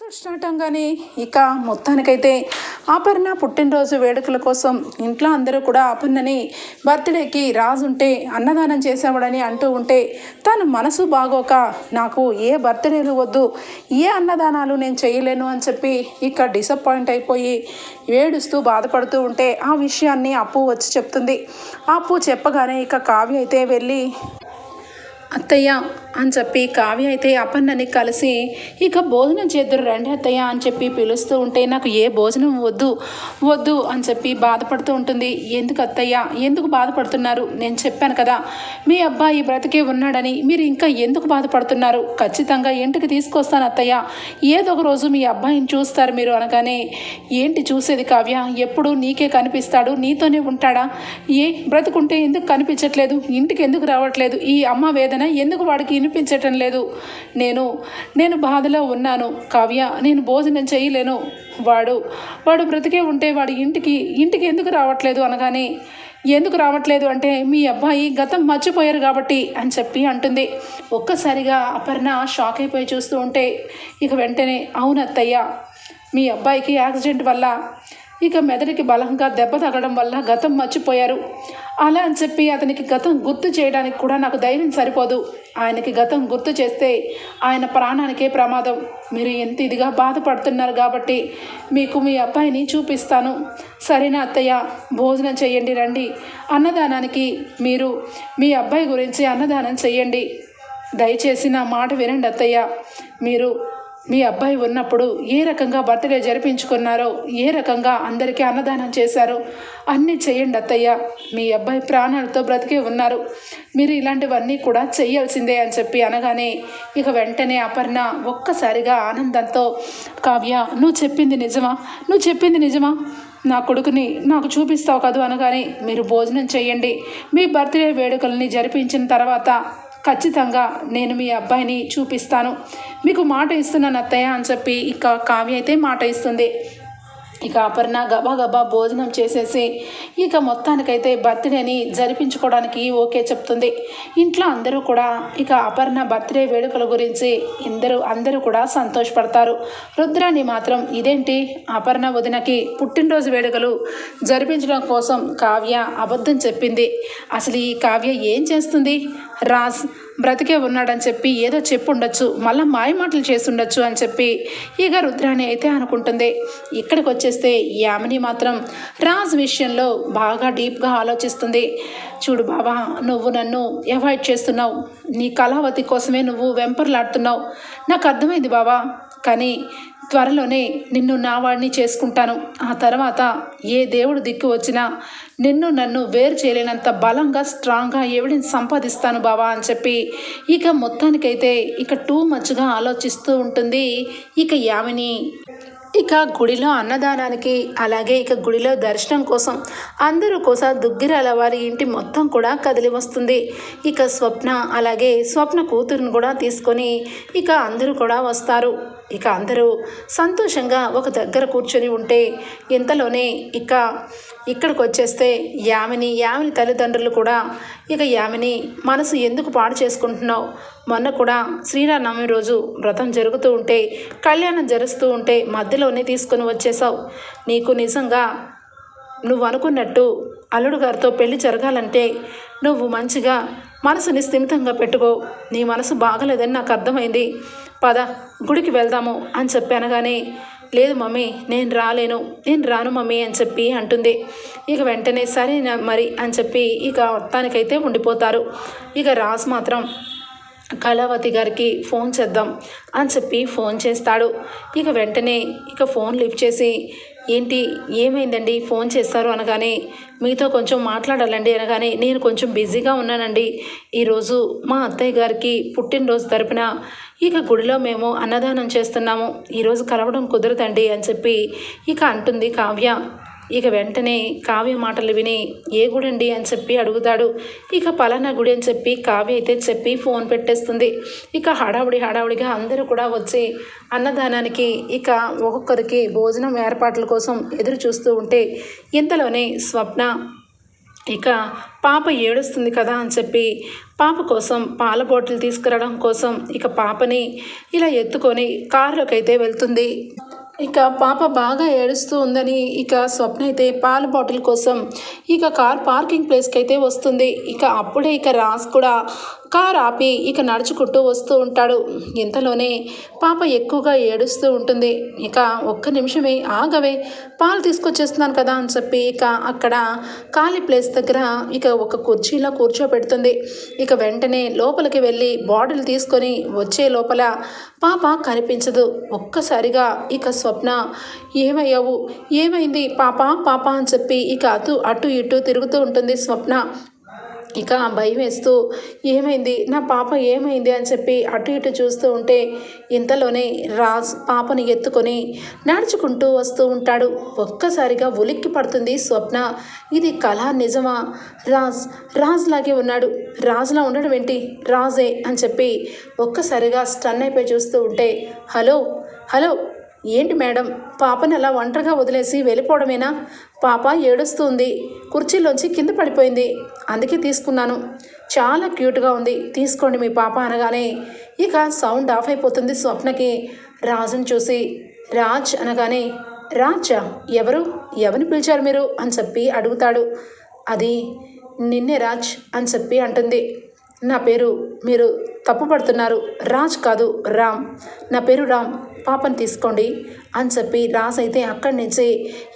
Episode start అవగానే ఇక మొత్తానికైతే ఆపర్ణ పుట్టినరోజు వేడుకల కోసం ఇంట్లో అందరూ కూడా అపర్ణని బర్త్డేకి రాజుంటే అన్నదానం చేసేవాడని అంటూ ఉంటే తను మనసు బాగోక నాకు ఏ బర్త్డేలు వద్దు ఏ అన్నదానాలు నేను చేయలేను అని చెప్పి ఇక డిసప్పాయింట్ అయిపోయి ఏడుస్తూ బాధపడుతూ ఉంటే ఆ విషయాన్ని అప్పు వచ్చి చెప్తుంది. అప్పు చెప్పగానే ఇక కావ్య అయితే వెళ్ళి అత్తయ్య అని చెప్పి కావ్య అయితే అపన్నని కలిసి ఇక భోజనం చేద్దరు రండి అత్తయ్య అని చెప్పి పిలుస్తూ ఉంటే నాకు ఏ భోజనం వద్దు వద్దు అని చెప్పి బాధపడుతూ ఉంటుంది. ఎందుకు అత్తయ్య? ఎందుకు బాధపడుతున్నారు? నేను చెప్పాను కదా మీ అబ్బాయి బ్రతికే ఉన్నాడని మీరు ఇంకా ఎందుకు బాధపడుతున్నారు? ఖచ్చితంగా ఇంటికి తీసుకొస్తాను అత్తయ్య. ఏదో ఒక రోజు మీ అబ్బాయిని చూస్తారు మీరు అనగానే ఏంటి చూసేది కావ్య? ఎప్పుడు నీకే కనిపిస్తాడు? నీతోనే ఉంటాడా? ఏ బ్రతుకుంటే ఎందుకు కనిపించట్లేదు? ఇంటికి ఎందుకు రావట్లేదు? ఈ అమ్మ వేదన ఎందుకు వాడికి? వినిపించటం లేదు. నేను నేను బాధలో ఉన్నాను. కావ్య నేను భోజనం చేయలేను. వాడు వాడు బ్రతికే ఉంటే వాడి ఇంటికి ఇంటికి ఎందుకు రావట్లేదు అనగానే ఎందుకు రావట్లేదు అంటే మీ అబ్బాయి గతం మర్చిపోయారు కాబట్టి అని చెప్పి అంటుంది. ఒక్కసారిగా అపర్ణ షాక్ అయిపోయి చూస్తూ ఉంటే ఇక వెంటనే అవునత్తయ్య మీ అబ్బాయికి యాక్సిడెంట్ వల్ల ఇక మెదడుకి బలంగా దెబ్బ తగడం వల్ల గతం మర్చిపోయారు. అలా అని చెప్పి అతనికి గతం గుర్తు చేయడానికి కూడా నాకు ధైర్యం సరిపోదు. ఆయనకి గతం గుర్తు చేస్తే ఆయన ప్రాణానికే ప్రమాదం. మీరు ఎంత ఇదిగా బాధపడుతున్నారు కాబట్టి మీకు మీ అబ్బాయిని చూపిస్తాను. సరేనా అత్తయ్య? భోజనం చేయండి రండి. అన్నదానానికి మీరు మీ అబ్బాయి గురించి అన్నదానం చేయండి. దయచేసి నా మాట వినండి అత్తయ్య. మీరు మీ అబ్బాయి ఉన్నప్పుడు ఏ రకంగా బర్త్డే జరిపించుకున్నారో ఏ రకంగా అందరికీ అన్నదానం చేశారో అన్నీ చేయండి అత్తయ్య. మీ అబ్బాయి ప్రాణాలతో బ్రతికే ఉన్నారు. మీరు ఇలాంటివన్నీ కూడా చెయ్యాల్సిందే అని చెప్పి అనగానే ఇక వెంటనే అపర్ణ ఒక్కసారిగా ఆనందంతో కావ్య నువ్వు చెప్పింది నిజమా? నువ్వు చెప్పింది నిజమా? నా కొడుకుని నాకు చూపిస్తావు కదూ అనగానే మీరు భోజనం చేయండి మీ బర్త్డే వేడుకల్ని జరిపించిన తర్వాత ఖచ్చితంగా నేను మీ అబ్బాయిని చూపిస్తాను. మీకు మాట ఇస్తున్నాను అత్తయ్య అని చెప్పి ఇక కావ్య అయితే మాట ఇస్తుంది. ఇక అపర్ణ గబా గబా భోజనం చేసేసి ఇక మొత్తానికైతే బర్త్డేని జరిపించుకోవడానికి ఓకే చెప్తుంది. ఇంట్లో అందరూ కూడా ఇక అపర్ణ బర్త్డే వేడుకల గురించి అందరూ అందరూ కూడా సంతోషపడతారు. రుద్రాని మాత్రం ఇదేంటి? అపర్ణ వదినకి పుట్టినరోజు వేడుకలు జరిపించడం కోసం కావ్య అబద్ధం చెప్పింది. అసలు ఈ కావ్య ఏం చేస్తుంది? రాజ్ బ్రతికే ఉన్నాడని చెప్పి ఏదో చెప్పుండొచ్చు మళ్ళీ మాయమాటలు చేసుండొచ్చు అని చెప్పి ఇక రుద్రాణి అయితే అనుకుంటుంది. ఇక్కడికి వచ్చేస్తే యామిని మాత్రం రాజ్ విషయంలో బాగా డీప్గా ఆలోచిస్తుంది. చూడు బాబా నువ్వు నన్ను అవాయిడ్ చేస్తున్నావు. నీ కళావతి కోసమే నువ్వు వెంపర్లాడుతున్నావు. నాకు అర్థమైంది బాబా కానీ త్వరలోనే నిన్ను నా వాడిని చేసుకుంటాను. ఆ తర్వాత ఏ దేవుడు దిక్కు వచ్చినా నిన్ను నన్ను వేరు చేయలేనంత బలంగా స్ట్రాంగ్గా ఎవడిని సంపాదిస్తాను బావా అని చెప్పి ఇక మొత్తానికైతే ఇక టూ మచ్గా ఆలోచిస్తూ ఉంటుంది ఇక యామిని. ఇక గుడిలో అన్నదానానికి అలాగే ఇక గుడిలో దర్శనం కోసం అందరూ కోసం దుగ్గిరాల వారి ఇంటి మొత్తం కూడా కదిలి వస్తుంది. ఇక స్వప్న అలాగే స్వప్న కూతురుని కూడా తీసుకొని ఇక అందరూ కూడా వస్తారు. ఇక అందరూ సంతోషంగా ఒక దగ్గర కూర్చొని ఉంటే ఇంతలోనే ఇక ఇక్కడికి వచ్చేస్తే యామిని యామిని తల్లిదండ్రులు కూడా ఇక యామిని మనసు ఎందుకు పాడు చేసుకుంటున్నావు? మొన్న కూడా శ్రీరామనవమి రోజు వ్రతం జరుగుతూ ఉంటే కళ్యాణం జరుస్తూ ఉంటే మధ్యలోనే తీసుకొని వచ్చేసావు నీకు నిజంగా నువ్వు అనుకున్నట్టు అల్లుడు గారితో పెళ్ళి జరగాలంటే నువ్వు మంచిగా మనసుని స్థిమితంగా పెట్టుకో. నీ మనసు బాగలేదని నాకు అర్థమైంది. పద గుడికి వెళ్దాము అని చెప్పి అనగానే లేదు మమ్మీ నేను రాలేను నేను రాను మమ్మీ అని చెప్పి అంటుంది. ఇక వెంటనే సరే మరి అని చెప్పి ఇక మొత్తానికైతే ఉండిపోతారు. ఇక రాజ్ మాత్రం కళావతి గారికి ఫోన్ చేద్దాం అని చెప్పి ఫోన్ చేస్తాడు. ఇక వెంటనే ఇక ఫోన్ లిఫ్ట్ చేసి ఏంటి ఏమైందండి? ఫోన్ చేస్తారు అనగానే మీతో కొంచెం మాట్లాడాలండి అనగానే నేను కొంచెం బిజీగా ఉన్నానండి. ఈరోజు మా అత్తయ్య గారికి పుట్టినరోజు తరపున ఇక గుడిలో మేము అన్నదానం చేస్తున్నాము. ఈరోజు కలవడం కుదరదండి అని చెప్పి ఇక అంటుంది కావ్య. ఇక వెంటనే కావ్య మాటలు విని ఏ గుడండి? అని చెప్పి అడుగుతాడు. ఇక పలానా గుడి అని చెప్పి కావ్య అయితే చెప్పి ఫోన్ పెట్టేస్తుంది. ఇక హడావుడి హడావుడిగా అందరూ కూడా వచ్చి అన్నదానానికి ఇక ఒక్కొక్కరికి భోజనం ఏర్పాట్ల కోసం ఎదురు చూస్తూ ఉంటే ఇంతలోనే స్వప్న ఇక పాప ఏడుస్తుంది కదా? అని చెప్పి పాప కోసం పాల బాటిల్ తీసుకురావడం కోసం ఇక పాపని ఇలా ఎత్తుకొని కారులోకి అయితే వెళ్తుంది. ఇక పాప బాగా ఏడుస్తూ ఉందని ఇక స్వప్న అయితే పాల బాటిల్ కోసం ఇక కార్ పార్కింగ్ ప్లేస్కి అయితే వస్తుంది. ఇక అప్పుడే ఇక రాస్ కూడా కారు ఆపి ఇక నడుచుకుంటూ వస్తూ ఉంటాడు. ఇంతలోనే పాప ఎక్కువగా ఏడుస్తూ ఉంటుంది. ఇక ఒక్క నిమిషమే ఆగవే పాలు తీసుకొచ్చేస్తున్నాను కదా అని చెప్పి ఇక అక్కడ ఖాళీ ప్లేస్ దగ్గర ఇక ఒక కుర్చీలో కూర్చోబెడుతుంది. ఇక వెంటనే లోపలికి వెళ్ళి బాటిల్ తీసుకొని వచ్చే లోపల పాప కనిపించదు. ఒక్కసారిగా ఇక స్వప్న ఏమయ్యావు? ఏమైంది? పాప పాప అని చెప్పి ఇక అటు అటు ఇటు తిరుగుతూ ఉంటుంది స్వప్న. ఇక భయం వేస్తూ ఏమైంది? నా పాప ఏమైంది? అని చెప్పి అటు ఇటు చూస్తూ ఉంటే ఇంతలోనే రాజ్ పాపని ఎత్తుకొని నడుచుకుంటూ వస్తూ ఉంటాడు. ఒక్కసారిగా ఉలిక్కి పడుతుంది స్వప్న. ఇది కళ నిజమా? రాజ్ రాజ్ లాగే ఉన్నాడు. రాజులా ఉండడం ఏంటి? రాజే అని చెప్పి ఒక్కసారిగా స్టన్ అయిపోయి చూస్తూ ఉంటే హలో హలో ఏంటి మేడం? పాపని అలా ఒంటరిగా వదిలేసి వెళ్ళిపోవడమేనా? పాప ఏడుస్తుంది కుర్చీలోంచి కింద పడిపోయింది. అందుకే తీసుకున్నాను. చాలా క్యూట్గా ఉంది. తీసుకోండి మీ పాప అనగానే ఇక సౌండ్ ఆఫ్ అయిపోతుంది స్వప్నకి. రాజుని చూసి రాజ్ అనగానే రాజా ఎవరు? ఎవరిని పిలిచారు మీరు? అని చెప్పి అడుగుతాడు. అది నిన్నే రాజ్ అని చెప్పి అంటుంది. నా పేరు మీరు తప్పుపడుతున్నారు రాజ్ కాదు రామ్. నా పేరు రామ్. పాపని తీసుకోండి అని చెప్పి రాజ్ అయితే అక్కడి నుంచి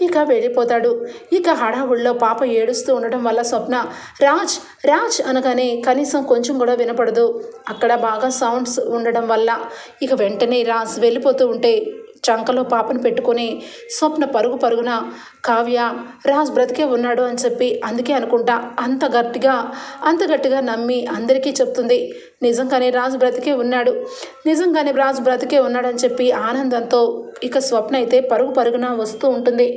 ఇక వెళ్ళిపోతాడు. ఇక హడావుడిలో పాప ఏడుస్తూ ఉండడం వల్ల స్వప్న రాజ్ రాజ్ అనగానే కనీసం కొంచెం కూడా వినపడదు. అక్కడ బాగా సౌండ్స్ ఉండడం వల్ల ఇక వెంటనే రాజ్ వెళ్ళిపోతూ ఉంటే చంకలో పాపను పెట్టుకొని స్వప్న పరుగు పరుగున కావ్య రాజ్ బ్రతికే ఉన్నాడు అని చెప్పి అందుకే అనుకుంటా అంత గట్టిగా అంత గట్టిగా నమ్మి అందరికీ చెప్తుంది. నిజంగానే రాజు బ్రతికే ఉన్నాడు. నిజంగానే రాజు బ్రతికే ఉన్నాడని చెప్పి ఆనందంతో ఇక స్వప్న అయితే పరుగు పరుగున వస్తూ ఉంటుంది.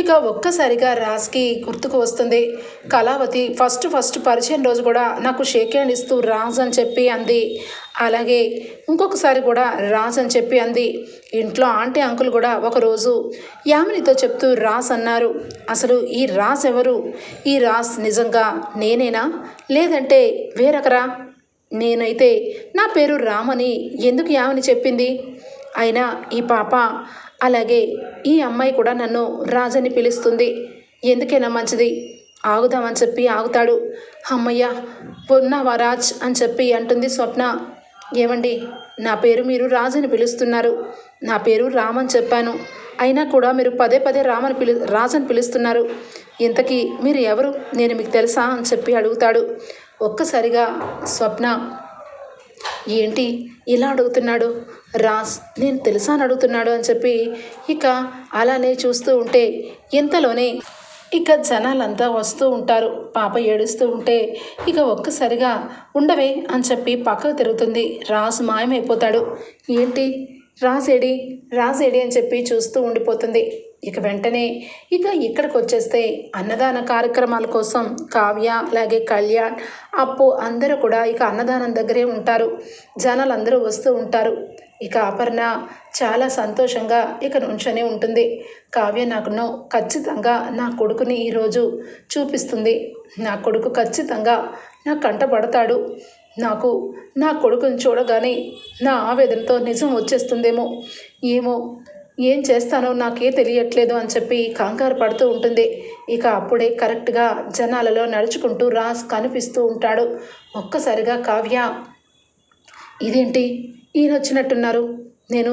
ఇక ఒక్కసారిగా రాజ్కి గుర్తుకు వస్తుంది. కళావతి ఫస్ట్ ఫస్ట్ పరిచయం రోజు కూడా నాకు షేక్ హ్యాండ్ ఇస్తూ రాజ్ అని చెప్పి అంది. అలాగే ఇంకొకసారి కూడా రాజ్ అని చెప్పి అంది. ఇంట్లో ఆంటీ అంకుల్ కూడా ఒకరోజు యామినితో చెప్తూ రాజ్ అన్నారు. అసలు ఈ రాజ్ ఎవరు? ఈ రాజ్ నిజంగా నేనేనా? లేదంటే వేరొకరా? నేనైతే నా పేరు రామని ఎందుకు యామని చెప్పింది? అయినా ఈ పాప అలాగే ఈ అమ్మాయి కూడా నన్ను రాజని పిలుస్తుంది. ఎందుకైనా మంచిది. ఆగుదామని చెప్పి ఆగుతాడు. అమ్మయ్య పొన్నావా రాజ్ అని చెప్పి అంటుంది స్వప్న. ఏమండి నా పేరు మీరు రాజని పిలుస్తున్నారు. నా పేరు రామని చెప్పాను. అయినా కూడా మీరు పదే పదే రామని పిలు రాజని పిలుస్తున్నారు. ఇంతకీ మీరు ఎవరు? నేను మీకు తెలుసా అని చెప్పి అడుగుతాడు. ఒక్కసారిగా స్వప్న ఏంటి ఇలా అడుగుతున్నాడు? రాస్ నేను తెలుసా అని అడుగుతున్నాడు? అని చెప్పి ఇక అలానే చూస్తూ ఉంటే ఇంతలోనే ఇక జనాలంతా వస్తూ ఉంటారు. పాప ఏడుస్తూ ఉంటే ఇక ఒక్కసారిగా ఉండవే అని చెప్పి పక్కకు తిరుగుతుంది. రాజు మాయమైపోతాడు. ఏంటి? రాసేడి? రాసేడి? అని చెప్పి చూస్తూ ఉండిపోతుంది. ఇక వెంటనే ఇక ఇక్కడికి వచ్చేస్తే అన్నదాన కార్యక్రమాల కోసం కావ్య అలాగే కళ్యాణ్ అప్పు అందరూ కూడా ఇక అన్నదానం దగ్గరే ఉంటారు. జనాలు అందరూ వస్తూ ఉంటారు. ఇక అపర్ణ చాలా సంతోషంగా ఇక నుంచొని ఉంటుంది. కావ్య నాకును ఖచ్చితంగా నా కొడుకుని ఈరోజు చూపిస్తుంది. నా కొడుకు ఖచ్చితంగా నా కంటపడతాడు నాకు నా కొడుకుని చూడగానే నా ఆవేదనతో నిజం వచ్చేస్తుందేమో ఏమో ఏం చేస్తానో నాకే తెలియట్లేదు అని చెప్పి కంగారు పడుతూ ఉంటుంది. ఇక అప్పుడే కరెక్ట్గా జనాలలో నడుచుకుంటూ రాస్ కనిపిస్తూ ఉంటాడు. ఒక్కసారిగా కావ్య ఇదేంటి? ఈయన వచ్చినట్టున్నారు. నేను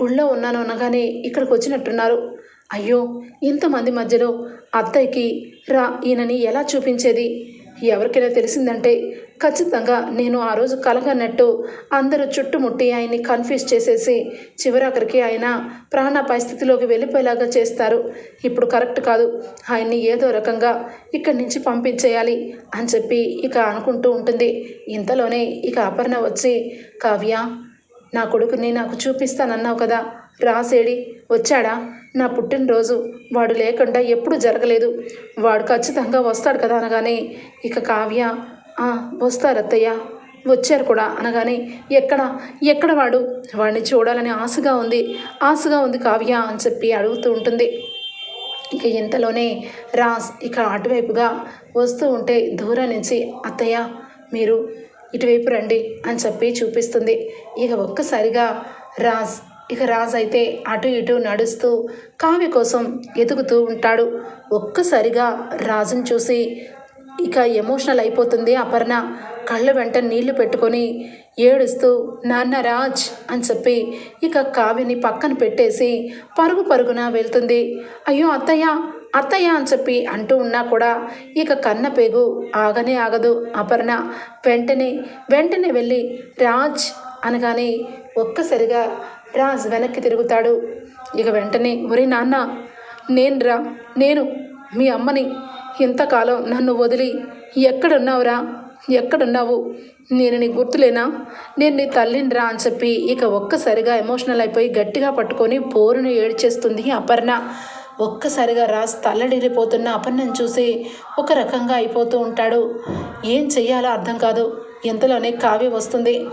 గుళ్ళో ఉన్నాను అనగానే ఇక్కడికి వచ్చినట్టున్నారు. అయ్యో ఇంతమంది మధ్యలో అత్తయ్యకి రా ఈయనని ఎలా చూపించేది? ఎవరికైనా తెలిసిందంటే ఖచ్చితంగా నేను ఆ రోజు కలగన్నట్టు అందరూ చుట్టుముట్టి ఆయన్ని కన్ఫ్యూజ్ చేసేసి చివరాఖరికి ఆయన ప్రాణాపాయ స్థితిలోకి వెళ్ళిపోయేలాగా చేస్తారు. ఇప్పుడు కరెక్ట్ కాదు. ఆయన్ని ఏదో రకంగా ఇక్కడి నుంచి పంపించేయాలి అని చెప్పి ఇక అనుకుంటూ ఉంటుంది. ఇంతలోనే ఇక అపర్ణ వచ్చి కావ్య నా కొడుకుని నాకు చూపిస్తానన్నావు కదా. రాసేడి. వచ్చాడా? నా పుట్టినరోజు వాడు లేకుండా ఎప్పుడు జరగలేదు. వాడు ఖచ్చితంగా వస్తాడు కదా అనగానే ఇక కావ్య వస్తారు అత్తయ్య. వచ్చారు కూడా అనగానే ఎక్కడ? ఎక్కడ వాడు? వాడిని చూడాలని ఆశగా ఉంది. ఆశగా ఉంది కావ్య అని చెప్పి అడుగుతూ ఉంటుంది. ఇక ఇంతలోనే రాస్ ఇక అటువైపుగా వస్తూ ఉంటే దూరం నుంచి అత్తయ్య మీరు ఇటువైపు రండి అని చెప్పి చూపిస్తుంది. ఇక ఒక్కసారిగా రాజ్ ఇక రాజ్ అయితే అటు ఇటు నడుస్తూ కావ్య కోసం ఎదుగుతూ ఉంటాడు. ఒక్కసారిగా రాజుని చూసి ఇక ఎమోషనల్ అయిపోతుంది అపర్ణ. కళ్ళ వెంట నీళ్ళు పెట్టుకొని ఏడుస్తూ నాన్న రాజ్ అని చెప్పి ఇక కావ్యని పక్కన పెట్టేసి పరుగు పరుగున వెళ్తుంది. అయ్యో అత్తయ్య అత్తయ్య అని చెప్పి అంటూ ఉన్నా కూడా ఇక కన్న పేగు ఆగనే ఆగదు. అపర్ణ వెంటనే వెంటనే వెళ్ళి రాజ్ అనగానే ఒక్కసారిగా రాజ్ వెనక్కి తిరుగుతాడు. ఇక వెంటనే ఒరే నాన్న నేను రా నేను మీ అమ్మని ఇంతకాలం నన్ను వదిలి ఎక్కడున్నావురా? ఎక్కడున్నావు? నేను నీ గుర్తులేనా? నేను నీ తల్లినిరా అని చెప్పి ఇక ఒక్కసారిగా ఎమోషనల్ అయిపోయి గట్టిగా పట్టుకొని పోరును ఏడ్చేస్తుంది అపర్ణ. ఒక్కసారిగా రాజ్ తల్లడిల్లిపోతున్న అపర్ణను చూసి ఒక రకంగా అయిపోతూ ఉంటాడు. ఏం చెయ్యాలో అర్థం కాదు. ఎంతలోనే కావ్య వస్తుంది.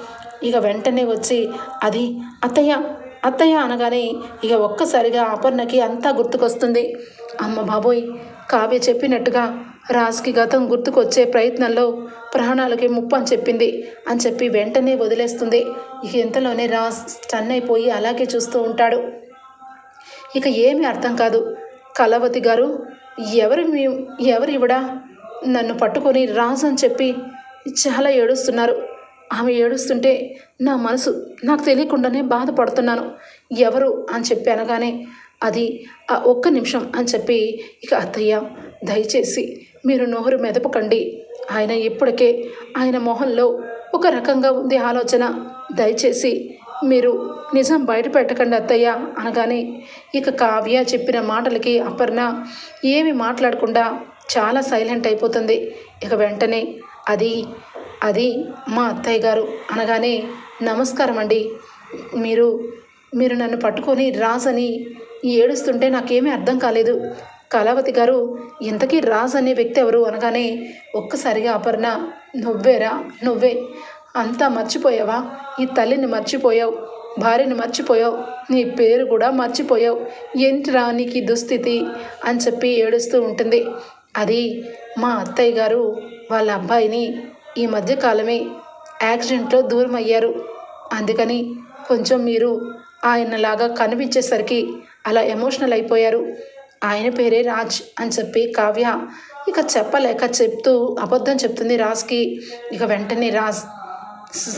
ఇక వెంటనే వచ్చి అది అత్తయ్య అత్తయ్య అనగానే ఇక ఒక్కసారిగా అపర్ణకి అంతా గుర్తుకొస్తుంది. అమ్మ బాబోయ్ కావ్య చెప్పినట్టుగా రాజ్కి గతం గుర్తుకొచ్చే ప్రయత్నంలో ప్రాణాలకి ముప్పు అని చెప్పింది. అని చెప్పి వెంటనే వదిలేస్తుంది. ఇక ఇంతలోనే రాజ్ స్టన్ అయిపోయి అలాగే చూస్తూ ఉంటాడు. ఇక ఏమీ అర్థం కాదు. కళావతి గారు ఎవరు మీ ఎవరు ఇవిడా? నన్ను పట్టుకొని రాజ్ అని చెప్పి చాలా ఏడుస్తున్నారు. ఆమె ఏడుస్తుంటే నా మనసు నాకు తెలియకుండానే బాధపడుతున్నాను. ఎవరు? అని చెప్పి అనగానే అది ఆ ఒక్క నిమిషం అని చెప్పి ఇక అత్తయ్య దయచేసి మీరు నోరు మెదపకండి. ఆయన ఇప్పటికే ఆయన మొహంలో ఒక రకంగా ఉంది ఆలోచన. దయచేసి మీరు నిజం బయట పెట్టకండి అత్తయ్య అనగానే ఇక కావ్య చెప్పిన మాటలకి అపర్ణ ఏమి మాట్లాడకుండా చాలా సైలెంట్ అయిపోతుంది. ఇక వెంటనే అది అది మా అత్తయ్య గారు అనగానే నమస్కారం అండి మీరు మీరు నన్ను పట్టుకొని రాజని ఏడుస్తుంటే నాకేమీ అర్థం కాలేదు. కళావతి గారు ఇంతకీ రాజ్ అనే వ్యక్తి ఎవరు? అనగానే ఒక్కసారిగా అపర్ణ నువ్వేరా? నువ్వే. అంతా మర్చిపోయావా? ఈ తల్లిని మర్చిపోయావు. భార్యని మర్చిపోయావు. నీ పేరు కూడా మర్చిపోయావు. ఏంటిరా నీకు ఈ దుస్థితి? అని చెప్పి ఏడుస్తూ ఉంటుంది. అది మా అత్తయ్య గారు వాళ్ళ అబ్బాయిని ఈ మధ్యకాలమే యాక్సిడెంట్లో దూరం అయ్యారు అందుకని కొంచెం మీరు ఆయనలాగా కనిపించేసరికి అలా ఎమోషనల్ అయిపోయారు. ఆయన పేరే రాజ్ అని చెప్పి కావ్య ఇక చెప్పలేక చెప్తూ అబద్ధం చెప్తుంది రాజ్కి. ఇక వెంటనే రాజ్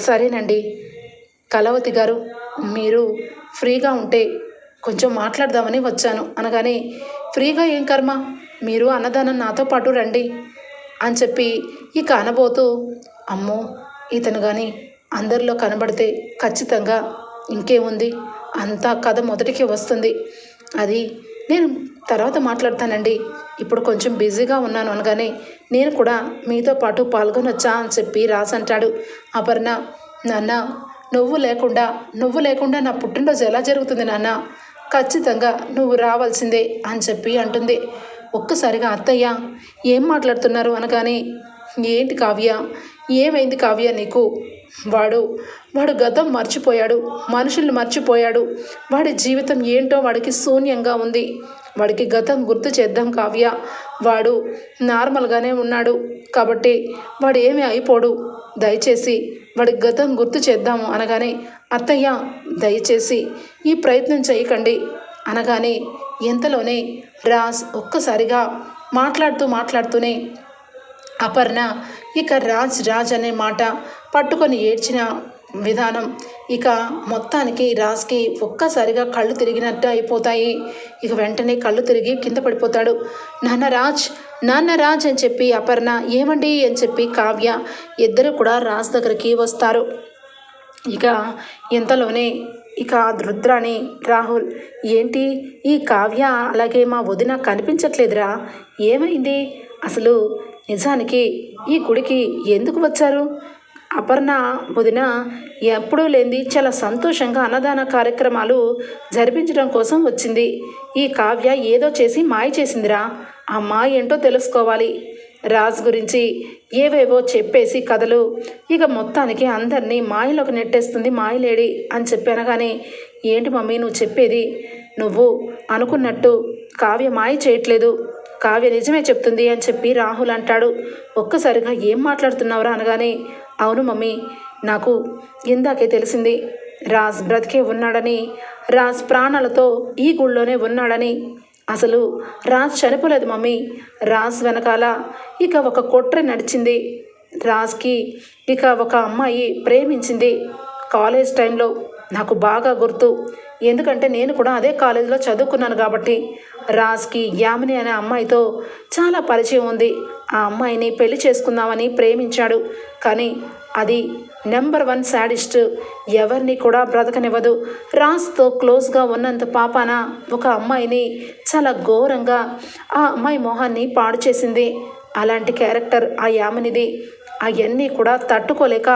సరేనండి కలవతి గారు మీరు ఫ్రీగా ఉంటే కొంచెం మాట్లాడదామని వచ్చాను. అనగానే ఫ్రీగా ఏం కర్మ? మీరు అన్నదానం నాతో పాటు రండి అని చెప్పి ఇక అనబోతూ అమ్మో ఇతను కానీ అందరిలో కనబడితే ఖచ్చితంగా ఇంకేముంది? అంతా కథ మొదటికి వస్తుంది. అది నేను తర్వాత మాట్లాడతానండి. ఇప్పుడు కొంచెం బిజీగా ఉన్నాను అనగానే నేను కూడా మీతో పాటు పాల్గొనొచ్చా అని చెప్పి రాస్ అంటాడు. అపర్ణ నాన్న నువ్వు లేకుండా నువ్వు లేకుండా నా పుట్టినరోజు ఎలా జరుగుతుంది నాన్న? ఖచ్చితంగా నువ్వు రావాల్సిందే అని చెప్పి అంటుంది. ఒక్కసారిగా అత్తయ్య ఏం మాట్లాడుతున్నారు అనగానే ఏంటి కావ్య? ఏమైంది కావ్య నీకు? వాడు వాడు గతం మర్చిపోయాడు మనుషుల్ని మర్చిపోయాడు. వాడి జీవితం ఏంటో వాడికి శూన్యంగా ఉంది. వాడికి గతం గుర్తు చేద్దాం కావ్య. వాడు నార్మల్గానే ఉన్నాడు. కాబట్టి వాడు ఏమీ అయిపోడు. దయచేసి వాడి గతం గుర్తు చేద్దాము అనగానే అత్తయ్య దయచేసి ఈ ప్రయత్నం చేయకండి. అనగానే ఎంతలోనే? రాజ్ ఒక్కసారిగా మాట్లాడుతూ మాట్లాడుతూనే అపర్ణ ఇక రాజ్ రాజ్ అనే మాట పట్టుకొని ఏడ్చిన విధానం. ఇక మొత్తానికి రాజ్కి ఒక్కసారిగా కళ్ళు తిరిగినట్టు అయిపోతాయి. ఇక వెంటనే కళ్ళు తిరిగి కింద పడిపోతాడు. నాన్న రాజ్ నాన్న రాజ్ అని చెప్పి అపర్ణ ఏమండి అని చెప్పి కావ్య ఇద్దరు కూడా రాజ్ దగ్గరికి వస్తారు. ఇక ఇంతలోనే ఇక రుద్రాని రాహుల్ ఏంటి ఈ కావ్య అలాగే మా వదిన కనిపించట్లేదురా? ఏమైంది? అసలు నిజానికి ఈ గుడికి ఎందుకు వచ్చారు? అపర్ణ వదిన ఎప్పుడూ లేనిది చాలా సంతోషంగా అన్నదాన కార్యక్రమాలు జరిపించడం కోసం వచ్చింది. ఈ కావ్య ఏదో చేసి మాయ చేసిందిరా. ఆ మాయ ఏంటో తెలుసుకోవాలి. రాజ్ గురించి ఏవేవో చెప్పేసి కథలు. ఇక మొత్తానికి అందరినీ మాయలోకి నెట్టేస్తుంది మాయలేడి అని చెప్పి అనగానే ఏంటి మమ్మీ నువ్వు చెప్పేది? నువ్వు అనుకున్నట్టు కావ్య మాయ చేయట్లేదు. కావ్య నిజమే చెప్తుంది అని చెప్పి రాహుల్ అంటాడు. ఒక్కసారిగా ఏం మాట్లాడుతున్నావురా అనగానే అవును మమ్మీ నాకు ఇందాకే తెలిసింది. రాజ్ బ్రతికే ఉన్నాడని రాజ్ ప్రాణాలతో ఈ గుళ్ళోనే ఉన్నాడని. అసలు రాజ్ చనిపోలేదు మమ్మీ. రాజ్ వెనకాల ఇక ఒక కుట్ర నడిచింది. రాజ్కి ఇక ఒక అమ్మాయి ప్రేమించింది. కాలేజ్ టైంలో నాకు బాగా గుర్తు. ఎందుకంటే నేను కూడా అదే కాలేజీలో చదువుకున్నాను కాబట్టి రాజ్కి యామిని అనే అమ్మాయితో చాలా పరిచయం ఉంది. ఆ అమ్మాయిని పెళ్ళి చేసుకుందామని ప్రేమించాడు. కానీ అది నెంబర్ వన్ శాడిస్ట్. ఎవరిని కూడా బ్రతకనివ్వదు. రాజ్తో క్లోజ్గా ఉన్నంత పాపాన ఒక అమ్మాయిని చాలా ఘోరంగా ఆ అమ్మాయి మొహాన్ని పాడు చేసింది. అలాంటి క్యారెక్టర్ ఆ యామినిది. అవన్నీ కూడా తట్టుకోలేక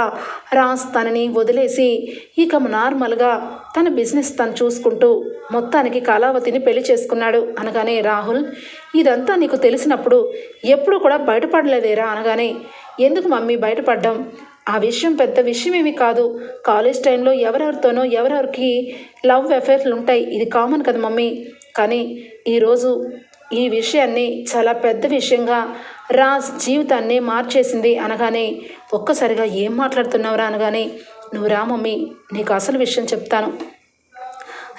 రాజ్ తనని వదిలేసి ఇక నార్మల్గా తన బిజినెస్ తను చూసుకుంటూ మొత్తానికి కళావతిని పెళ్ళి చేసుకున్నాడు అనగానే రాహుల్ ఇదంతా నీకు తెలిసినప్పుడు ఎప్పుడు కూడా బయటపడలేదేరా అనగానే ఎందుకు మమ్మీ బయటపడ్డం? ఆ విషయం పెద్ద విషయం ఏమీ కాదు. కాలేజ్ టైంలో ఎవరెవరితోనో ఎవరెవరికి లవ్ అఫేర్లు ఉంటాయి. ఇది కామన్ కదా మమ్మీ. కానీ ఈరోజు ఈ విషయాన్ని చాలా పెద్ద విషయంగా రాజ్ జీవితాన్ని మార్చేసింది అనగానే ఒక్కసారిగా ఏం మాట్లాడుతున్నావురా అనగానే నువ్వు రా మమ్మీ నీకు అసలు విషయం చెప్తాను.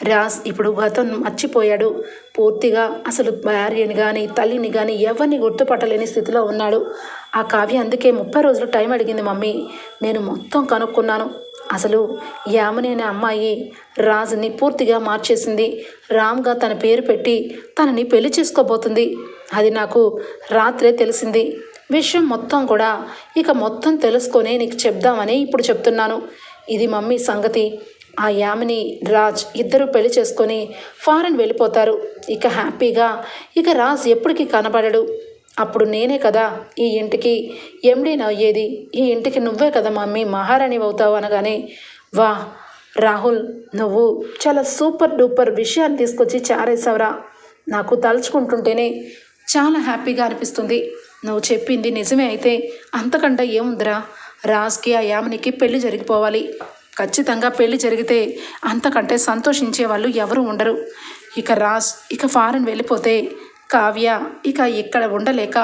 రాజ్ ఇప్పుడు గతం మర్చిపోయాడు. పూర్తిగా అసలు భార్యని కానీ తల్లిని కానీ ఎవరిని గుర్తుపట్టలేని స్థితిలో ఉన్నాడు. ఆ కావ్య అందుకే ముప్పై రోజులు టైం అడిగింది మమ్మీ. నేను మొత్తం కనుక్కున్నాను. అసలు యామిని అనే అమ్మాయి రాజుని పూర్తిగా మార్చేసింది. రామ్గా తన పేరు పెట్టి తనని పెళ్ళి చేసుకోబోతుంది. అది నాకు రాత్రే తెలిసింది. విషయం మొత్తం కూడా ఇక మొత్తం తెలుసుకొని నీకు చెప్దామని ఇప్పుడు చెప్తున్నాను. ఇది మమ్మీ సంగతి. ఆ యామిని రాజ్ ఇద్దరు పెళ్ళి చేసుకొని ఫారెన్ వెళ్ళిపోతారు. ఇక హ్యాపీగా ఇక రాజ్ ఎప్పటికీ కనబడడు. అప్పుడు నేనే కదా ఈ ఇంటికి. ఎండీని అయ్యేది ఈ ఇంటికి నువ్వే కదా మమ్మీ మహారాణి అవుతావు అనగానే వా రాహుల్ నువ్వు చాలా సూపర్ డూపర్ విషయాన్ని తీసుకొచ్చి చారేసావురా నాకు తలుచుకుంటుంటేనే చాలా హ్యాపీగా అనిపిస్తుంది. నువ్వు చెప్పింది నిజమే అయితే అంతకంటే ఏముందిరా? రాజ్కి ఆ యామినికి పెళ్ళి జరిగిపోవాలి. ఖచ్చితంగా పెళ్ళి జరిగితే అంతకంటే సంతోషించే వాళ్ళు ఎవరు ఉండరు. ఇక రాజ్ ఇక ఫారెన్ వెళ్ళిపోతే కావ్య ఇక ఇక్కడ ఉండలేక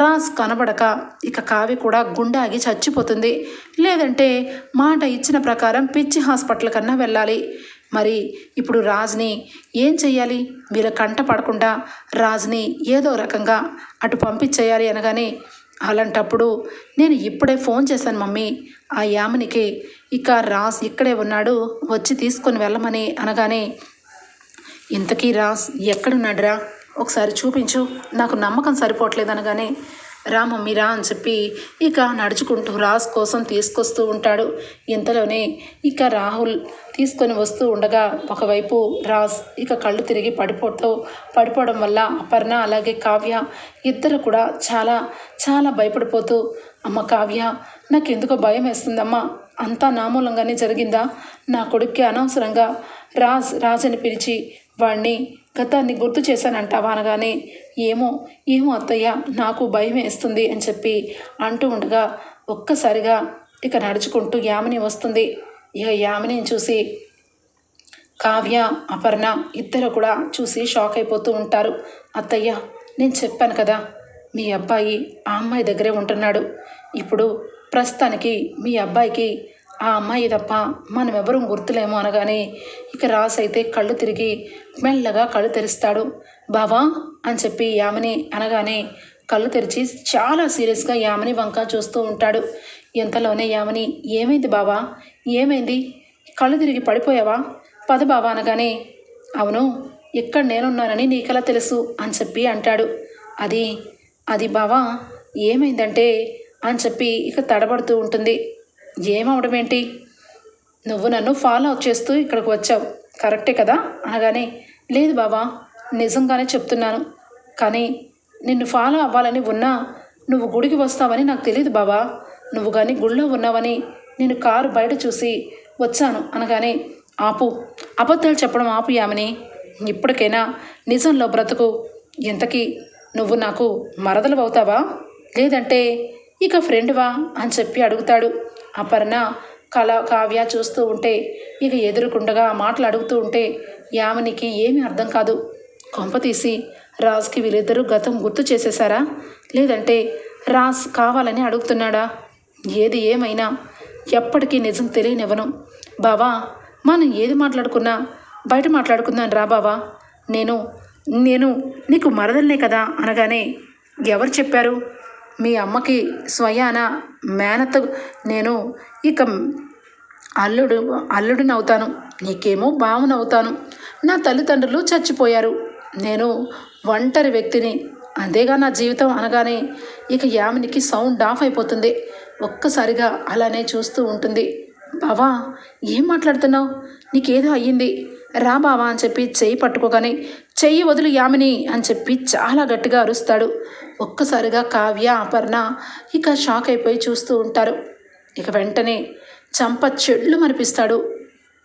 రాజ్ కనబడక ఇక కావ్య కూడా గుండె ఆగి చచ్చిపోతుంది. లేదంటే మాట ఇచ్చిన ప్రకారం పిచ్చి హాస్పిటల్ కన్నా వెళ్ళాలి. మరి ఇప్పుడు రాజ్ని ఏం చెయ్యాలి? వీళ్ళ కంట పడకుండా రాజ్ని ఏదో రకంగా అటు పంపించేయాలి అనగానే అలాంటప్పుడు నేను ఇప్పుడే ఫోన్ చేశాను మమ్మీ. ఆ యామినికి ఇక రాజ్ ఇక్కడే ఉన్నాడు వచ్చి తీసుకొని వెళ్ళమని అనగానే ఇంతకీ రాజ్ ఎక్కడున్నాడురా? ఒకసారి చూపించు. నాకు నమ్మకం సరిపోవట్లేదనగానే రామమ్మీరా అని చెప్పి ఇక నడుచుకుంటూ రాజ్ కోసం తీసుకొస్తూ ఉంటాడు. ఇంతలోనే ఇక రాహుల్ తీసుకొని వస్తూ ఉండగా ఒకవైపు రాజ్ ఇక కళ్ళు తిరిగి పడిపోతూ పడిపోవడం వల్ల అపర్ణ అలాగే కావ్య ఇద్దరు కూడా చాలా చాలా భయపడిపోతూ అమ్మ కావ్య నాకు ఎందుకో భయం వేస్తుందమ్మా. అంతా నామూలంగానే జరిగిందా? నా కొడుక్కి అనవసరంగా రాజ్ రాజని పిలిచి వాడిని గతాన్ని గుర్తు చేశానంటావా అనగానే ఏమో ఏమో అత్తయ్య నాకు భయం వేస్తుంది అని చెప్పి అంటూ ఉండగా ఒక్కసారిగా ఇక నడుచుకుంటూ యామిని వస్తుంది. ఇక యామినిని చూసి కావ్య అపర్ణ ఇద్దరు కూడా చూసి షాక్ అయిపోతూ ఉంటారు. అత్తయ్య నేను చెప్పాను కదా మీ అబ్బాయి ఆ అమ్మాయి దగ్గరే ఉంటున్నాడు. ఇప్పుడు ప్రస్తుతానికి మీ అబ్బాయికి ఆ అమ్మాయి తప్ప మనం ఎవరూ గుర్తులేము అనగానే ఇక రాస్ అయితే కళ్ళు తిరిగి మెల్లగా కళ్ళు తెరుస్తాడు. బావా అని చెప్పి యామిని అనగానే కళ్ళు తెరిచి చాలా సీరియస్గా యామిని వంక చూస్తూ ఉంటాడు. ఎంతలోనే యామిని ఏమైంది బావా? ఏమైంది? కళ్ళు తిరిగి పడిపోయావా? పద బావా అనగానే అవును ఇక్కడ నేనున్నానని నీకెలా తెలుసు? అని చెప్పి అంటాడు. అది అది బావా ఏమైందంటే అని చెప్పి ఇక తడబడుతూ ఉంటుంది. ఏమవడం ఏంటి నువ్వు నన్ను ఫాలో చేస్తూ ఇక్కడికి వచ్చావు. కరెక్టే కదా? అనగానే లేదు బాబా నిజంగానే చెప్తున్నాను. కానీ నిన్ను ఫాలో అవ్వాలని ఉన్నా నువ్వు గుడికి వస్తావని నాకు తెలియదు బాబా నువ్వు కానీ గుళ్ళో ఉన్నావని నేను కారు బయట చూసి వచ్చాను. అనగానే ఆపు. అబద్ధాలు చెప్పడం ఆపు యామని. ఇప్పటికైనా నిజంలో బ్రతుకు. ఎంతకీ నువ్వు నాకు మరదలు అవుతావా? లేదంటే ఇక ఫ్రెండ్వా అని చెప్పి అడుగుతాడు. అపర్ణ కళ కావ్య చూస్తూ ఉంటే ఇక ఎదురుకుండగా మాటలు అడుగుతూ ఉంటే యామినికి ఏమీ అర్థం కాదు. కొంపతీసి రాజ్కి వీళ్ళిద్దరూ గతం గుర్తు చేసేశారా? లేదంటే రాజ్ కావాలని అడుగుతున్నాడా? ఏది ఏమైనా ఎప్పటికీ నిజం తెలియనివ్వను. బావా మనం ఏది మాట్లాడుకున్నా బయట మాట్లాడుకుందాం రా బావా. నేను నేను నీకు మరదలనే కదా అనగానే ఎవరు చెప్పారు? మీ అమ్మకి స్వయాన మేనత్త నేను. ఇక అల్లుడు అల్లుడినవుతాను. నీకేమో బావునవుతాను. నా తల్లిదండ్రులు చచ్చిపోయారు. నేను ఒంటరి వ్యక్తిని. అదేగా నా జీవితం అనగానే ఇక యామినికి సౌండ్ ఆఫ్ అయిపోతుంది. ఒక్కసారిగా అలానే చూస్తూ ఉంటుంది. బావా ఏం మాట్లాడుతున్నావు? నీకేదో అయ్యింది. రా బావా అని చెప్పి చేయి పట్టుకోగానే చెయ్యి వదులు యామిని అని చెప్పి చాలా గట్టిగా అరుస్తాడు. ఒక్కసారిగా కావ్య అపర్ణ ఇక షాక్ అయిపోయి చూస్తూ ఉంటారు. ఇక వెంటనే చంప చెళ్ళు మనిపిస్తాడు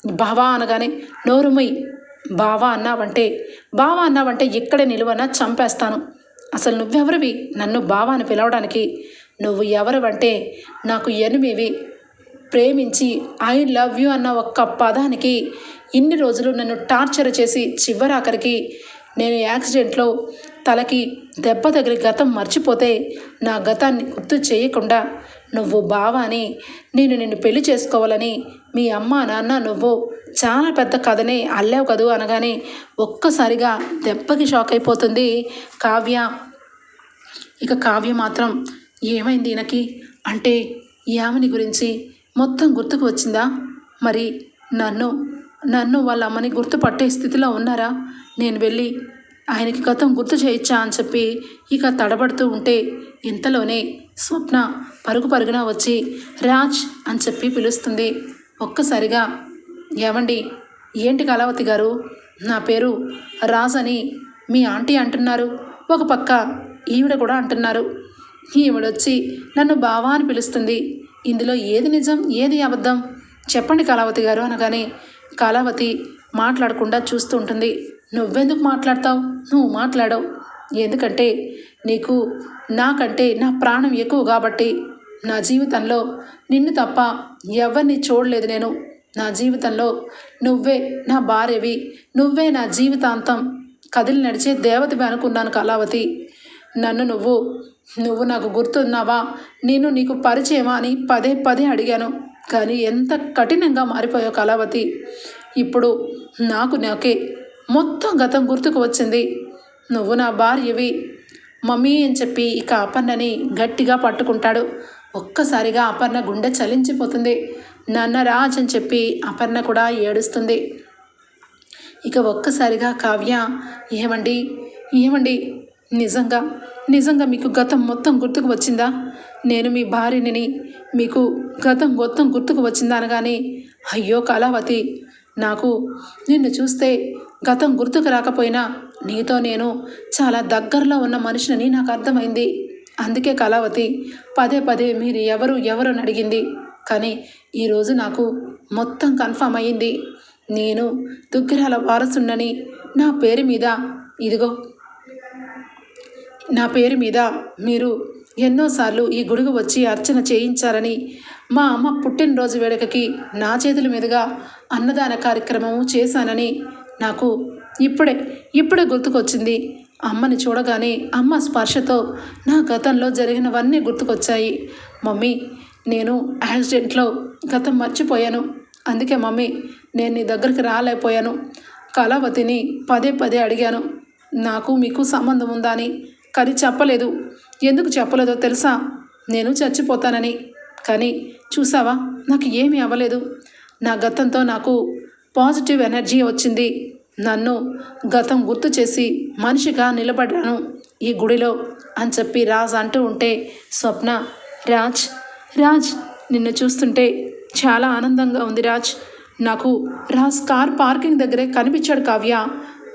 బావా అనగానే నోరుమై బావా అన్నావంటే బావా అన్నావంటే ఇక్కడే నిలువన చంపేస్తాను. అసలు నువ్వెవరివి? నన్ను బావా అని పిలవడానికి. నువ్వు ఎవరు అంటే నాకు ఎనిమివి. ప్రేమించి ఐ లవ్ యూ అన్న ఒక్క పదానికి ఇన్ని రోజులు నన్ను టార్చర్ చేసి చివరాఖరికి నేను యాక్సిడెంట్లో తలకి దెబ్బ తగిలి గతం మర్చిపోతే నా గతాన్ని గుర్తు చేయకుండా నువ్వు బావాని నేను నిన్ను పెళ్ళి చేసుకోవాలని మీ అమ్మ నాన్న నువ్వు చాలా పెద్ద కథనే అల్లావు కదూ అనగానే ఒక్కసారిగా దెబ్బకి షాక్ అయిపోతుంది కావ్య. ఇక కావ్య మాత్రం ఏమైంది ఈయనకి? అంటే యామిని గురించి మొత్తం గుర్తుకు వచ్చిందా? మరి నన్ను నన్ను వాళ్ళ అమ్మని గుర్తుపట్టే స్థితిలో ఉన్నారా? నేను వెళ్ళి ఆయనకి గతం గుర్తు చేయొచ్చా అని చెప్పి ఇక తడబడుతూ ఉంటే ఇంతలోనే స్వప్న పరుగు పరుగున వచ్చి రాజ్ అని చెప్పి పిలుస్తుంది. ఒక్కసారిగా ఏమండి ఏంటి కళావతి గారు? నా పేరు రాజ్ అని మీ ఆంటీ అంటున్నారు. ఒక పక్క ఈవిడ కూడా అంటున్నారు. ఈవిడొచ్చి నన్ను బావా అని పిలుస్తుంది. ఇందులో ఏది నిజం ఏది అబద్ధం? చెప్పండి కళావతి గారు అనగానే కళావతి మాట్లాడకుండా చూస్తూ ఉంటుంది. నువ్వెందుకు మాట్లాడతావు? నువ్వు మాట్లాడవు. ఎందుకంటే నీకు నాకంటే నా ప్రాణం ఎక్కువ కాబట్టి నా జీవితంలో నిన్ను తప్ప ఎవరిని చూడలేదు నేను. నా జీవితంలో నువ్వే నా భార్యవి నువ్వే నా జీవితాంతం. కదిలి నడిచే దేవతవి అనుకున్నాను కళావతి. నన్ను నువ్వు నువ్వు నాకు గుర్తున్నావా? నేను నీకు పరిచయమా అని పదే పదే అడిగాను. కానీ ఎంత కఠినంగా మారిపోయావు కళావతి? ఇప్పుడు నాకు నాకే మొత్తం గతం గుర్తుకు వచ్చింది. నువ్వు నా భార్యవి. మమ్మీ అని చెప్పి ఇక అపర్ణని గట్టిగా పట్టుకుంటాడు. ఒక్కసారిగా అపర్ణ గుండె చలించిపోతుంది. నాన్న రాజ్ అని చెప్పి అపర్ణ కూడా ఏడుస్తుంది. ఇక ఒక్కసారిగా కావ్య ఏమండి? ఏమండి? నిజంగా నిజంగా మీకు గతం మొత్తం గుర్తుకు వచ్చిందా? నేను మీ భార్యని మీకు గతం మొత్తం గుర్తుకు వచ్చిందా అనగానే అయ్యో కళావతి నాకు నిన్ను చూస్తే గతం గుర్తుకు రాకపోయినా నీతో నేను చాలా దగ్గరలో ఉన్న మనిషిని నాకు అర్థమైంది. అందుకే కళావతి పదే పదే మీరు ఎవరు ఎవరు అని అడిగింది. కానీ ఈరోజు నాకు మొత్తం కన్ఫామ్ అయ్యింది. నేను దుగ్గిరాల వారసున్నని నా పేరు మీద ఇదిగో నా పేరు మీద మీరు ఎన్నోసార్లు ఈ గొడుగు వచ్చి అర్చన చేయించారని మా అమ్మ పుట్టినరోజు వేడుకకి నా చేతుల మీదుగా అన్నదాన కార్యక్రమము చేశానని నాకు ఇప్పుడే ఇప్పుడే గుర్తుకొచ్చింది. అమ్మని చూడగానే అమ్మ స్పర్శతో నా గతంలో జరిగినవన్నీ గుర్తుకొచ్చాయి. మమ్మీ నేను యాక్సిడెంట్లో గతం మర్చిపోయాను. అందుకే మమ్మీ నేను నీ దగ్గరికి రాలేకపోయాను. కళావతిని పదే పదే అడిగాను. నాకు మీకు సంబంధం ఉందా అని కానీ చెప్పలేదు. ఎందుకు చెప్పలేదో తెలుసా? నేను చచ్చిపోతానని. కానీ చూసావా? నాకు ఏమీ అవ్వలేదు. నా గతంతో నాకు పాజిటివ్ ఎనర్జీ వచ్చింది. నన్ను గతం గుర్తు చేసి మనిషిగా నిలబడ్డాను ఈ గుడిలో అని చెప్పి రాజ్ అంటూ ఉంటే స్వప్న రాజ్ రాజ్ నిన్ను చూస్తుంటే చాలా ఆనందంగా ఉంది రాజ్. నాకు రాజ్ కార్ పార్కింగ్ దగ్గరే కనిపించాడు కావ్య.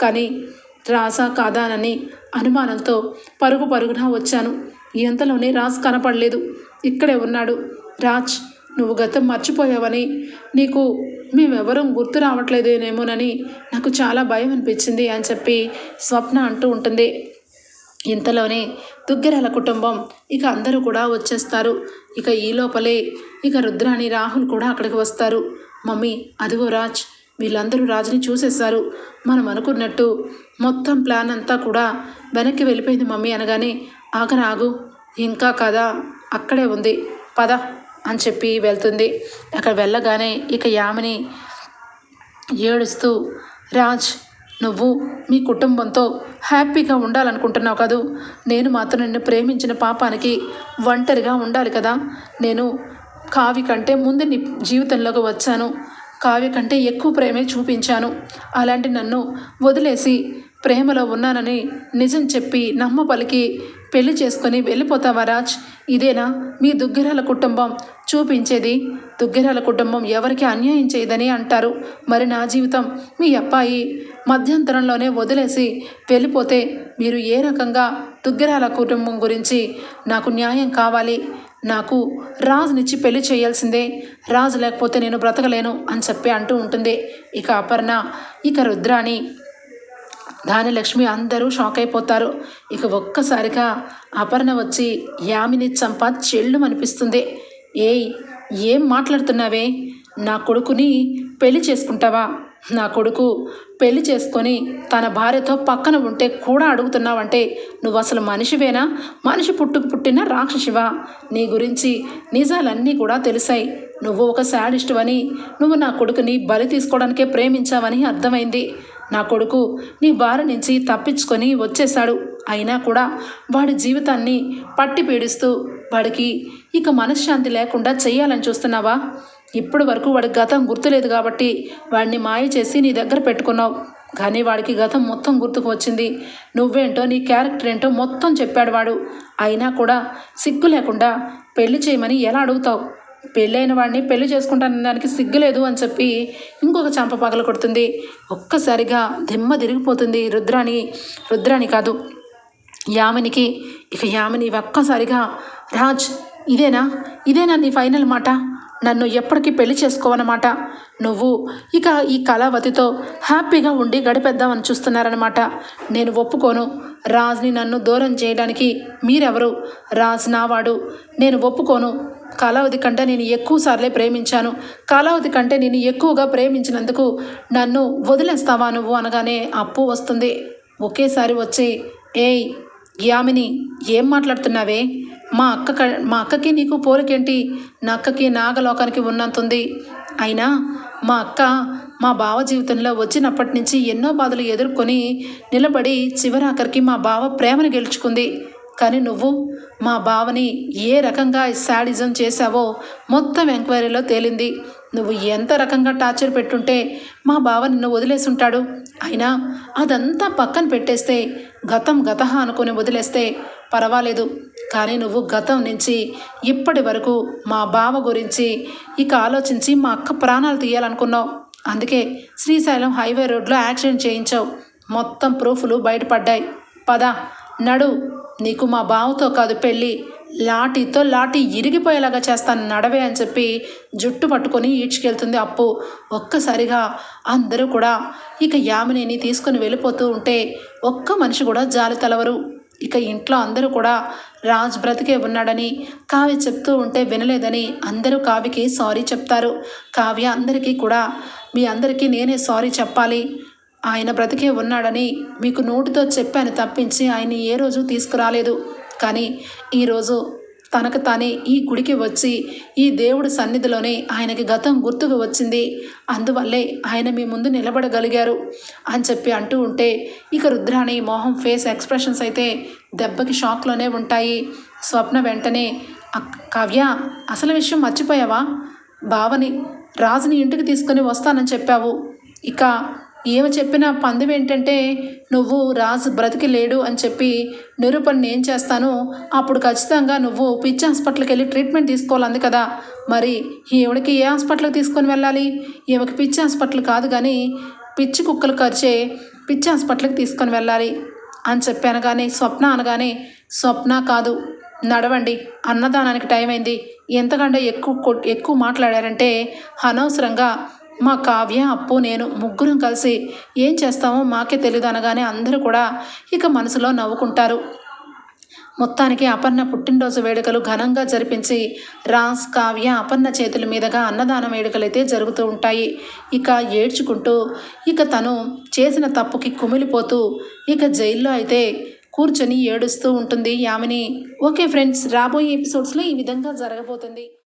కానీ రాసా కాదానని అనుమానంతో పరుగు పరుగున వచ్చాను. ఎంతలోనే రాజ్ కనపడలేదు. ఇక్కడే ఉన్నాడు. రాజ్ నువ్వు గతం మర్చిపోయావని నీకు మేమెవరూ గుర్తు రావట్లేదేనేమోనని నాకు చాలా భయం అనిపించింది అని చెప్పి స్వప్న అంటూ ఉంటుంది. ఇంతలోనే దుగ్గిరాల కుటుంబం ఇక అందరూ కూడా వచ్చేస్తారు. ఇక ఈ లోపలే ఇక రుద్రాని రాహుల్ కూడా అక్కడికి వస్తారు. మమ్మీ అదిగో రాజ్ వీళ్ళందరూ రాజుని చూసేశారు. మనం అనుకున్నట్టు మొత్తం ప్లాన్ అంతా కూడా వెనక్కి వెళ్ళిపోయింది మమ్మీ అనగానే ఆగరాగు ఇంకా కథ అక్కడే ఉంది పద అని చెప్పి వెళ్తుంది. అక్కడ వెళ్ళగానే ఇక యామిని ఏడుస్తూ రాజ్ నువ్వు మీ కుటుంబంతో హ్యాపీగా ఉండాలనుకుంటున్నావు కదూ? నేను మాత్రం నిన్ను ప్రేమించిన పాపానికి ఒంటరిగా ఉండాలి కదా. నేను కావి కంటే ముందు నీ జీవితంలోకి వచ్చాను. కావ్య కంటే ఎక్కువ ప్రేమే చూపించాను. అలాంటి నన్ను వదిలేసి ప్రేమలో ఉన్నానని నిజం చెప్పి నమ్మ పలికి పెళ్ళి చేసుకొని వెళ్ళిపోతావా రాజ్? ఇదేనా మీ దుగ్గిరాల కుటుంబం? చూపించేది దుగ్గిరాల కుటుంబం ఎవరికి అన్యాయం చేయదని అంటారు. మరి నా జీవితం మీ అబ్బాయి మధ్యంతరంలోనే వదిలేసి వెళ్ళిపోతే మీరు ఏ రకంగా దుగ్గిరాల కుటుంబం గురించి నాకు న్యాయం కావాలి? నాకు రాజునిచ్చి పెళ్ళి చేయాల్సిందే. రాజు లేకపోతే నేను బ్రతకలేను అని చెప్పి అంటూ ఉంటుంది. ఇక అపర్ణ ఇక రుద్రాని లక్ష్మి అందరూ షాక్ అయిపోతారు. ఇక ఒక్కసారిగా అపర్ణ వచ్చి యామిని చంప చెల్లు అనిపిస్తుంది ఏయ్ ఏం మాట్లాడుతున్నావే? నా కొడుకుని పెళ్ళి చేసుకుంటావా? నా కొడుకు పెళ్ళి చేసుకొని తన భార్యతో పక్కన ఉంటే కూడా అడుగుతున్నావంటే నువ్వు అసలు మనిషివేనా? మనిషి పుట్టుకు పుట్టిన రాక్షసివా? నీ గురించి నిజాలన్నీ కూడా తెలిసాయి. నువ్వు ఒక శాడిస్టువని నువ్వు నా కొడుకుని బలి తీసుకోవడానికే ప్రేమించావని అర్థమైంది. నా కొడుకు నీ బారి నుంచి తప్పించుకొని వచ్చేశాడు. అయినా కూడా వాడి జీవితాన్ని పట్టి పీడిస్తూ వాడికి ఇక మనశ్శాంతి లేకుండా చేయాలని చూస్తున్నావా? ఇప్పటి వరకు వాడి గతం గుర్తులేదు కాబట్టి వాడిని మాయ చేసి నీ దగ్గర పెట్టుకున్నావు. కానీ వాడికి గతం మొత్తం గుర్తుకు వచ్చింది. నువ్వేంటో నీ క్యారెక్టర్ ఏంటో మొత్తం చెప్పాడు వాడు. అయినా కూడా సిగ్గు లేకుండా పెళ్ళి చేయమని ఎలా అడుగుతావు? పెళ్ళైన వాడిని పెళ్ళి చేసుకుంటాను దానికి సిగ్గులేదు అని చెప్పి ఇంకొక చంప పగల కొడుతుంది. ఒక్కసారిగా దిమ్మ తిరిగిపోతుంది రుద్రాణి. రుద్రాణి కాదు యామినికి. ఇక యామిని ఒక్కసారిగా రాజ్ ఇదేనా? ఇదేనా నీ ఫైనల్ మాట? నన్ను ఎప్పటికీ పెళ్ళి చేసుకోవన్నమాట నువ్వు ఇక ఈ కళావతితో హ్యాపీగా ఉండి గడిపేద్దామని చూస్తున్నారనమాట నేను ఒప్పుకోను. రాజ్ని నన్ను దూరం చేయడానికి మీరెవరు? రాజ్ నావాడు. నేను ఒప్పుకోను. కళావతి కంటే నేను ఎక్కువ సార్లే ప్రేమించాను. కళావతి కంటే నేను ఎక్కువగా ప్రేమించినందుకు నన్ను వదిలేస్తావా నువ్వు అనగానే అప్పు వస్తుంది. ఒకేసారి వచ్చి ఏయ్ యామిని ఏం మాట్లాడుతున్నావే? మా అక్క మా అక్కకి నీకు పోలికేంటి? నా అక్కకి నాగలోకానికి ఉన్నంతుంది. అయినా మా అక్క మా బావ జీవితంలో వచ్చినప్పటి నుంచి ఎన్నో బాధలు ఎదుర్కొని నిలబడి చివరాఖరికి మా బావ ప్రేమను గెలుచుకుంది. కానీ నువ్వు మా బావని ఏ రకంగా శాడిజం చేశావో మొత్తం ఎంక్వైరీలో తేలింది. నువ్వు ఎంత రకంగా టార్చర్ పెట్టుంటే మా బావ నిన్ను వదిలేసి ఉంటాడు అయినా అదంతా పక్కన పెట్టేస్తే గతం గత అనుకుని వదిలేస్తే పర్వాలేదు. కానీ నువ్వు గతం నుంచి ఇప్పటి వరకు మా బావ గురించి ఇక ఆలోచించి మా అక్క ప్రాణాలు తీయాలనుకున్నావు. అందుకే శ్రీశైలం హైవే రోడ్లో యాక్సిడెంట్ చేయించావు. మొత్తం ప్రూఫ్లు బయటపడ్డాయి. పద నడు. నీకు మా బావతో కాదు పెళ్ళి. లాఠీతో లాఠీ ఇరిగిపోయేలాగా చేస్తాను నడవే అని చెప్పి జుట్టు పట్టుకొని ఈడ్చుకెళ్తుంది అప్పు. ఒక్కసారిగా అందరూ కూడా ఇక యామినిని తీసుకుని వెళ్ళిపోతూ ఉంటే ఒక్క మనిషి కూడా జాలి తెలవరు. ఇక ఇంట్లో అందరూ కూడా రాజ్ బ్రతికే ఉన్నాడని కావ్య చెప్తూ ఉంటే వినలేదని అందరూ కావ్యకి సారీ చెప్తారు. కావ్య అందరికీ కూడా మీ అందరికీ నేనే సారీ చెప్పాలి. ఆయన బ్రతికే ఉన్నాడని మీకు నోటితో చెప్పాను తప్పించి ఆయన ఏ రోజు తీసుకురాలేదు. కానీ ఈరోజు తనకు తానే ఈ గుడికి వచ్చి ఈ దేవుడి సన్నిధిలోనే ఆయనకి గతం గుర్తుకు వచ్చింది. అందువల్లే ఆయన మీ ముందు నిలబడగలిగారు అని చెప్పి అంటూ ఉంటే ఇక రుద్రాణి మోహం ఫేస్ ఎక్స్ప్రెషన్స్ అయితే దెబ్బకి షాక్లోనే ఉంటాయి. స్వప్న వెంటనే కావ్య అసలు విషయం మర్చిపోయావా? బావని రాజుని ఇంటికి తీసుకొని వస్తానని చెప్పావు. ఇక ఏమి చెప్పిన పందెం ఏంటంటే నువ్వు రాజు బ్రతికి లేడు అని చెప్పి నిరూపణ ఏం చేస్తాను అప్పుడు ఖచ్చితంగా నువ్వు పిచ్చి హాస్పిటల్కి వెళ్ళి ట్రీట్మెంట్ తీసుకోవాలి కదా. మరి ఈవిడికి ఏ హాస్పిటల్కి తీసుకొని వెళ్ళాలి? ఈమెకి పిచ్చి హాస్పిటల్ కాదు కానీ పిచ్చి కుక్కలు ఖర్చే పిచ్చి హాస్పిటల్కి తీసుకొని వెళ్ళాలి అని చెప్పి అనగానే స్వప్న అనగానే స్వప్న కాదు నడవండి అన్నదానానికి టైం అయింది. ఎంతకంటే ఎక్కువ ఎక్కువ మాట్లాడారంటే అనవసరంగా మా కావ్య అప్పు నేను ముగ్గురం కలిసి ఏం చేస్తామో మాకే తెలియదు అనగానే అందరూ కూడా ఇక మనసులో నవ్వుకుంటారు. మొత్తానికి అపర్ణ పుట్టినరోజు వేడుకలు ఘనంగా జరిపించి రాస్ కావ్య అపర్ణ చేతుల మీదుగా అన్నదాన వేడుకలు అయితే జరుగుతూ ఉంటాయి. ఇక ఏడ్చుకుంటూ ఇక తను చేసిన తప్పుకి కుమిలిపోతూ ఇక జైల్లో అయితే కూర్చొని ఏడుస్తూ ఉంటుంది యామిని. ఓకే ఫ్రెండ్స్ రాబోయే ఎపిసోడ్స్లో ఈ విధంగా జరగబోతుంది.